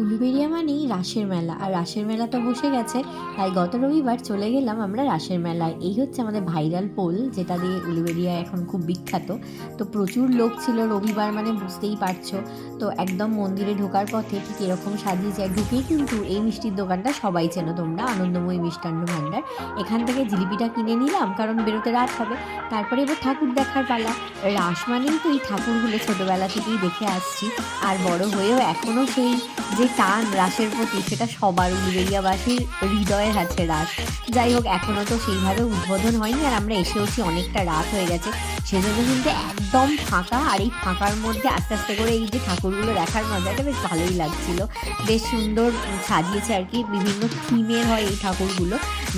উলুবেড়িয়া মানেই রাসের মেলা। আর রাসের মেলা তো বসে গেছে। তাই গত রবিবার চলে গেলাম আমরা রাসের মেলায়। এই হচ্ছে আমাদের ভাইরাল পোল, যেটা দিয়ে উলুবেড়িয়া এখন খুব বিখ্যাত। তো প্রচুর লোক ছিল রবিবার মানে বুঝতেই পারছ। তো একদম মন্দিরে ঢোকার পথে ঠিক এরকম সাজিয়েছে। ঢুকেই কিন্তু এই মিষ্টির দোকানটা সবাই চেনো তোমরা, আনন্দময়ী মিষ্টান্ন ভাণ্ডার। এখান থেকে জিলিপিটা কিনে নিলাম, কারণ বেরোতে রাত হবে। তারপরে এবার ঠাকুর দেখার পালা। রাস মানেই তো এই ঠাকুরগুলো ছোটোবেলা থেকেই দেখে আসছি। আর বড় হয়েও এখনও সেই যে টান রাসের প্রতি সেটা সবার উলুবেরিয়াবাসীর হৃদয়ে আছে রাস যাই হোক এখনও তো সেইভাবে উদ্বোধন হয়নি আর আমরা এসেওছি অনেকটা রাত হয়ে গেছে। সেজন্য কিন্তু একদম ফাঁকা আর এই ফাঁকার মধ্যে আস্তে আস্তে করে এই যে ঠাকুরগুলো দেখার মজাটা বেশ ভালোই লাগছিল। বেশ সুন্দর সাজিয়েছে আর কি বিভিন্ন থিমের হয় এই ঠাকুরগুলো।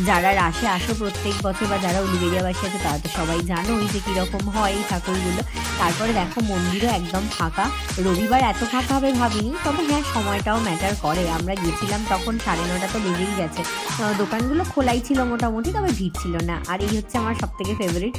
যারা রাসে আসো প্রত্যেক বছর বা যারা উলুবেরিয়াবাসী আছে তারা তো সবাই জানো ওই যে কীরকম হয় এই ঠাকুরগুলো। তারপরে দেখো মন্দিরও একদম ফাঁকা। রবিবার এত ফাঁকা হবে ভাবিনি, তবে হ্যাঁ সময়টাও ম্যাটার করে। আমরা গেছিলাম তখন সাড়ে নটা তো বেজেই গেছে। দোকানগুলো খোলাই ছিল মোটামুটি, তবে ভিড় ছিল না। আর এই হচ্ছে আমার সব থেকে ফেভারিট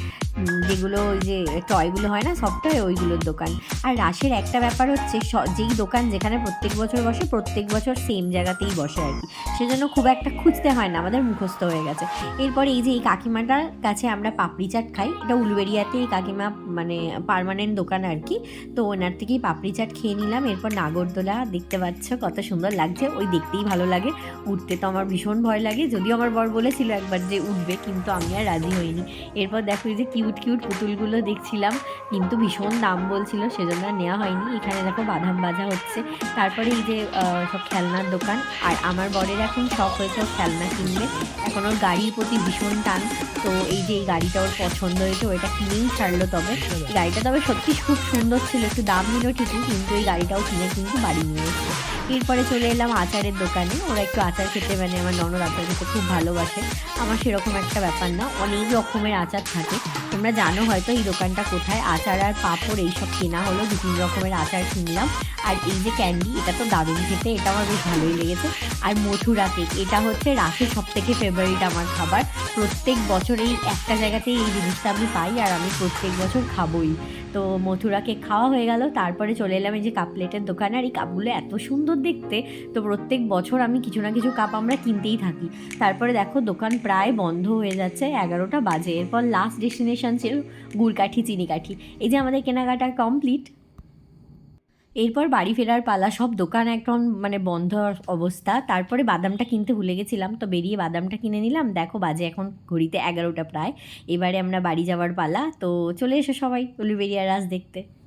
যেগুলো ওই যে টয়গুলো হয় না সব টয় ওইগুলোর দোকান। আর রাশের একটা ব্যাপার হচ্ছে যেই দোকান যেখানে প্রত্যেক বছর বসে, প্রত্যেক বছর সেম জায়গাতেই বসে আর কি। সেজন্য খুব একটা খুঁজতে হয় না, আমাদের মুখস্থ হয়ে গেছে। এরপর এই যে এই কাকিমাটার কাছে আমরা পাপড়ি চাট খাই, এটা উলুবেরিয়াতে এই কাকিমা মানে পার্মানেন্ট দোকান আর কি। তো ওনার থেকেই পাপড়ি চাট খেয়ে নিলাম। এরপর নাগরদোলা, দেখতে পাচ্ছ কত সুন্দর লাগছে, ওই দেখতেই ভালো লাগে। উঠতে তো আমার ভীষণ ভয় লাগে। যদিও আমার বর বলেছিল একবার যে উঠবে, কিন্তু আমি আর রাজি হইনি। এরপর দেখো এই যে কিউট কিউট পুতুলগুলো দেখছিলাম, কিন্তু ভীষণ দাম বলছিল, সেজন্য আর নেওয়া হয়নি। এখানে দেখো বাদাম বাজা হচ্ছে। তারপরে এই যে সব খেলনার দোকান। আর আমার বরের এখন শখ হয়েছে খেলনা কিনবে। এখন ওর গাড়ির প্রতি ভীষণ টান। তো এই যে এই গাড়িটা ওর পছন্দ হয়েছে, ওইটা কিনেই ছাড়লো তবে। গাড়িটা তবে সত্যি খুব সুন্দর ছিল, একটু দাম নিল ঠিকই, কিন্তু এই গাড়িটাও কিনে কিন্তু বাড়ি নিয়ে এসেছে। এরপরে চলে এলাম আচারের দোকানে। ওরা একটু আচার খেতে মানে আমার ননদ আচার খেতে খুব ভালোবাসে। আমার সেরকম একটা ব্যাপার না, অনেক রকমের আচার থাকে। তোমরা জানো হয়তো এই দোকানটা কোথায়। আচার আর পাঁপড় এইসব কেনা হলো তিন রকমের আচার কিনলাম। আর এই যে ক্যান্ডি, এটা তো দারুণ খেতে এটা আমার বেশ ভালোই লেগেছে। আর মথুরা কেক এটা হচ্ছে রাসের সব থেকে ফেভারিট আমার খাবার। প্রত্যেক বছর এই একটা জায়গাতেই এই জিনিসটা আমি পাই, আর আমি প্রত্যেক বছর খাবোই। তো মথুরাকে খাওয়া হয়ে গেল। তারপরে চলে এলাম এই যে কাপ প্লেটের দোকানে। আর এই কাপগুলো এত সুন্দর দেখতে। তো প্রত্যেক বছর আমি কিছু না কিছু কাপ আমরা কিনতেই থাকি। তারপরে দেখো দোকান প্রায় বন্ধ হয়ে যাচ্ছে। এগারোটা বাজে। এরপর লাস্ট ডেস্টিনেশন ছিল গুড়কাঠি, চিনিকাঠি। এই যে আমাদের কেনাকাটা কমপ্লিট এরপর বাড়ি ফেরার পালা, সব দোকান একদম মানে বন্ধ অবস্থা। তারপরে বাদামটা কিনতে ভুলে গেছিলাম, তো বেরিয়ে বাদামটা কিনে নিলাম। দেখো বাজে এখন ঘড়িতে এগারোটা প্রায়। এবারে আমরা বাড়ি যাওয়ার পালা, তো চলে এসো সবাই, উলুবেরিয়া রাস দেখতে।